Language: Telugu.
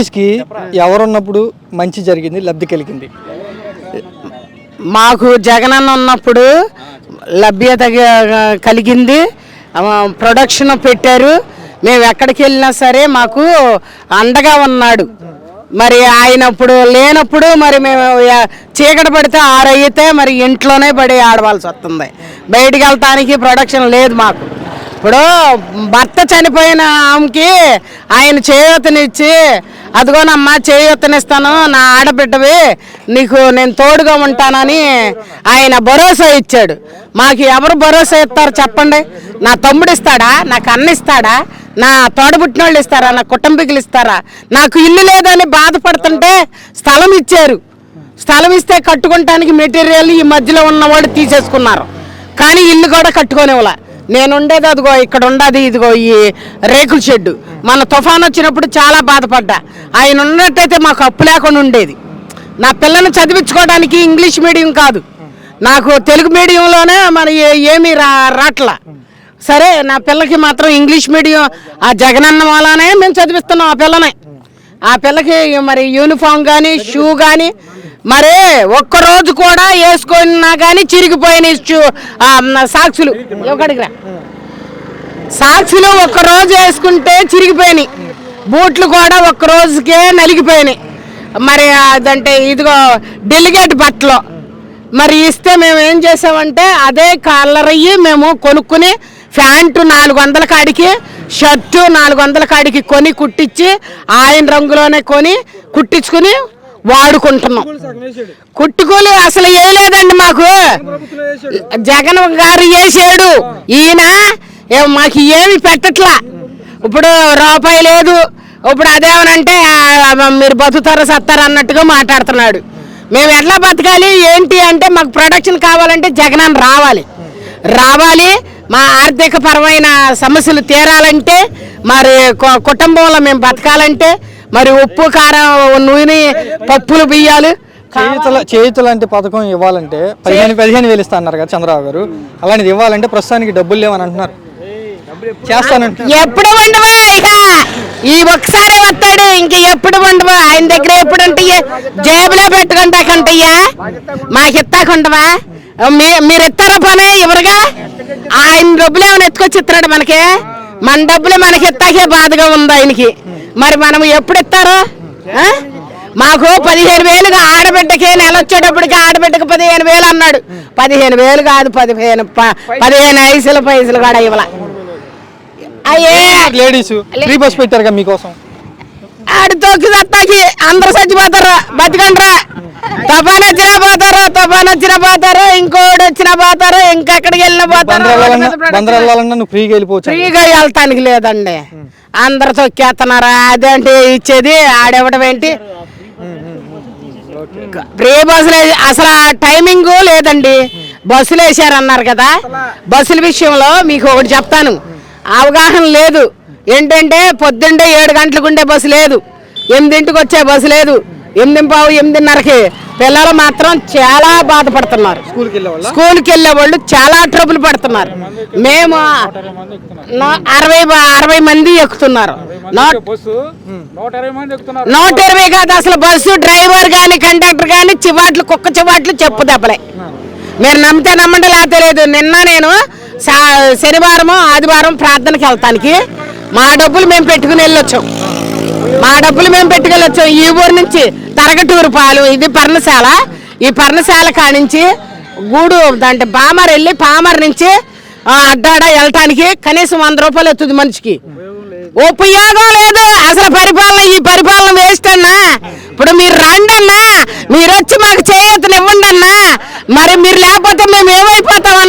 లేడీస్కి ఎవరున్నప్పుడు మంచి జరిగింది లబ్ధి కలిగింది? మాకు జగనన్న ఉన్నప్పుడు లభ్యత కలిగింది. ప్రొడక్షన్ పెట్టారు. మేము ఎక్కడికి వెళ్ళినా సరే మాకు అండగా ఉన్నాడు. మరి ఆయన ఇప్పుడు లేనప్పుడు మరి మేము చీకటి పడితే ఆరైతే మరి ఇంట్లోనే పడి ఆడవలసి వస్తుంది. బయటికి వెళ్తానికి ప్రొడక్షన్ లేదు మాకు. ఇప్పుడు భర్త చనిపోయిన ఆమెకి ఆయన చేయూతనిచ్చి అదిగోనమ్మా చేయొత్తనిస్తాను నా ఆడబిడ్డవి నీకు నేను తోడుగా ఉంటానని ఆయన భరోసా ఇచ్చాడు. మాకు ఎవరు భరోసా ఇస్తారు చెప్పండి? నా తమ్ముడు ఇస్తాడా? నాకు అన్న ఇస్తాడా? నా తోడబుట్టిన వాళ్ళు ఇస్తారా? నా కుటుంబీకులు ఇస్తారా? నాకు ఇల్లు లేదని బాధపడుతుంటే స్థలం ఇచ్చారు. స్థలం ఇస్తే కట్టుకోవటానికి మెటీరియల్ ఈ మధ్యలో ఉన్నవాడు తీసేసుకున్నారు. కానీ ఇల్లు కూడా కట్టుకోనివ్వలే. నేను ఉండేది అదిగో ఇక్కడ ఉండదు ఇదిగో ఈ రేకుల షెడ్డు. మన తుఫాన్ వచ్చినప్పుడు చాలా బాధపడ్డా. ఆయన ఉన్నట్టయితే మాకు అప్పు లేకుండా ఉండేది. నా పిల్లని చదివించుకోవడానికి ఇంగ్లీష్ మీడియం కాదు. నాకు తెలుగు మీడియంలోనే మన ఏమీ రా రాట్లా. సరే నా పిల్లకి మాత్రం ఇంగ్లీష్ మీడియం ఆ జగనన్న వల్లనే మేము చదివిస్తున్నాం ఆ పిల్లనే. ఆ పిల్లకి మరి యూనిఫామ్ కానీ షూ కానీ మరి ఒక్కరోజు కూడా వేసుకున్నా కానీ చిరిగిపోయిన షూ సాక్షులు సాక్సులు. ఒకటికి రా? ఒక్కరోజు వేసుకుంటే చిరిగిపోయినాయి. బూట్లు కూడా ఒక్క రోజుకే నలిగిపోయినాయి. మరి అదంటే ఇదిగో డెలిగేట్ బట్టలు. మరి ఇస్తే మేము ఏం చేసామంటే అదే కలర్ అయ్యి మేము కొనుక్కుని ప్యాంటు నాలుగు వందల కాడికి షర్టు నాలుగు వందల కాడికి కొని కుట్టించి ఆయన రంగులోనే కొని కుట్టించుకుని వాడుకుంటున్నాం. కుట్టుకోలు అసలు వేయలేదండి మాకు. జగన్ గారు వేసాడు. ఈయన ఏ- మాకు ఏమి పెట్టట్లా. ఇప్పుడు రూపాయి లేదు. ఇప్పుడు అదేమనంటే మీరు బతుకుతారో సత్తారు అన్నట్టుగా మాట్లాడుతున్నాడు. మేము ఎట్లా బతకాలి? ఏంటి అంటే మాకు ప్రొడక్షన్ కావాలంటే జగనన్న రావాలి. రావాలి. మా ఆర్థిక పరమైన సమస్యలు తీరాలంటే మరి కుటుంబంలో మేము బతకాలంటే మరి ఉప్పు కారం నూనె పప్పులు బియ్యాలు? చేయుతల చేయుత లాంటి పథకం ఇవ్వాలంటే పదిహేను పదిహేను వేలు ఇస్తా అన్నారు కదా చంద్రబాబు గారు. అలాంటిది ఇవ్వాలంటే ప్రస్తుతానికి డబ్బులు లేవని అంటున్నారు. ఎప్పుడు ఉండవా ఇక? ఈ ఒక్కసారి వస్తాడు ఇంక ఎప్పుడు ఉండవా ఆయన దగ్గర ఎప్పుడు ఉంటాయి? జేబులో పెట్టుకుంటాకంటయ్యా మాకు ఇస్తాకుండవా మీ- మీరు ఇస్తారా పని ఎవరుగా? ఆయన డబ్బులు ఏమైనా ఎత్తుకొచ్చి ఇస్తున్నాడు మనకి? మన డబ్బులు మనకి ఇస్తాకే బాధగా ఉంది ఆయనకి. మరి మనం ఎప్పుడు ఇస్తారు? మాకు పదిహేను వేలుగా ఆడబిడ్డకి నెల వచ్చేటప్పటికి ఆడబిడ్డకి పదిహేను వేలు అన్నాడు. పదిహేను వేలు కాదు పదిహేను పదిహేను ఐసులు పైసలు కూడా ఇవ్వాల. అయ్యే! లేడీస్ ఫ్రీ బస్ పెట్టారు మీకోసం. ఆడి తొక్కి అందరు చచ్చిపోతారు. బతికండ్రా. తుఫాన్ వచ్చినా పోతారు తుఫాన్ వచ్చినా పోతారు ఇంకోటి వచ్చినా పోతారు ఇంకెక్కడికి వెళ్ళినా పోతారు. ఫ్రీగా వెళ్ళిపోవచ్చు ఫ్రీగా వెళ్తానికి లేదండి. అందరు తొక్కేస్తున్నారా. అదేంటి ఇచ్చేది ఆడేవడం ఏంటి? ఫ్రీ బస్సులు అసలు ఆ టైమింగ్ లేదండి. బస్సులు వేసారన్నారు కదా. బస్సుల విషయంలో మీకు ఒకటి చెప్తాను. అవగాహన లేదు. ఏంటంటే పొద్దుండే ఏడు గంటలకు ఉండే బస్సు లేదు. ఎనిమిదింటికి వచ్చే బస్సు లేదు. ఎనిమిది పావు ఎనిమిదిన్నరకి పిల్లలు మాత్రం చాలా బాధపడుతున్నారు. స్కూల్కి వెళ్ళే వాళ్ళ చాలా ట్రబుల్ పడుతున్నారు. మేము అరవై అరవై మంది ఎక్కుతున్నారు. నూట ఇరవై కాదు అసలు బస్సు డ్రైవర్ కానీ కండక్టర్ కానీ చివాట్లు కుక్క చివాట్లు చెప్పు దెబ్బలే. మీరు నమ్మితే నమ్మండి లేదా. తెలియదు నిన్న నేను శనివారం ఆదివారం ప్రార్థనకి వెళ్తానికి. మా డబ్బులు మేము పెట్టుకుని వెళ్ళొచ్చాం. మా డబ్బులు మేము పెట్టుకెళ్ళొచ్చాం ఈ ఊరు నుంచి తరగటూరు పాలు ఇది పర్ణశాల. ఈ పర్ణశాల కానించి గూడు అంటే పామర్ వెళ్ళి పామర్ నుంచి అడ్డాడ వెళ్ళటానికి కనీసం వంద రూపాయలు వస్తుంది మనిషికి. ఉపయోగం లేదు. అసలు పరిపాలన ఈ పరిపాలన వేస్ట్ అన్నా. ఇప్పుడు మీరు రండి అన్నా మీరు వచ్చి మాకు చేయతలు ఇవ్వండి అన్నా మరి మీరు లేకపోతే మేము ఏమైపోతాం?